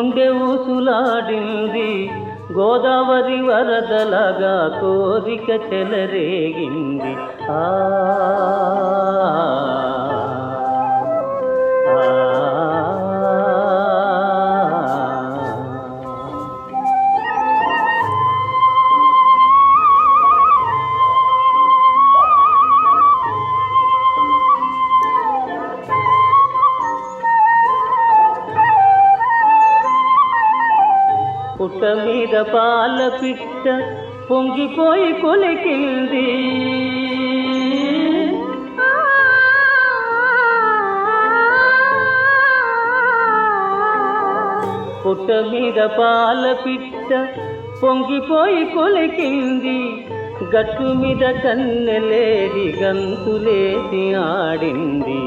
గుండె ఊసులాడింది గోదావరి వరదలగా కోరిక చెలరేగింది. ఆ పుట్ట మీద పాల పిట్ట పొంగిపోయి కొలికింది. పుట్ట మీద పాల పిట్ట పొంగిపోయి కొలికింది. గట్టు మీద కన్నెలేడి గంతులేసి ఆడింది.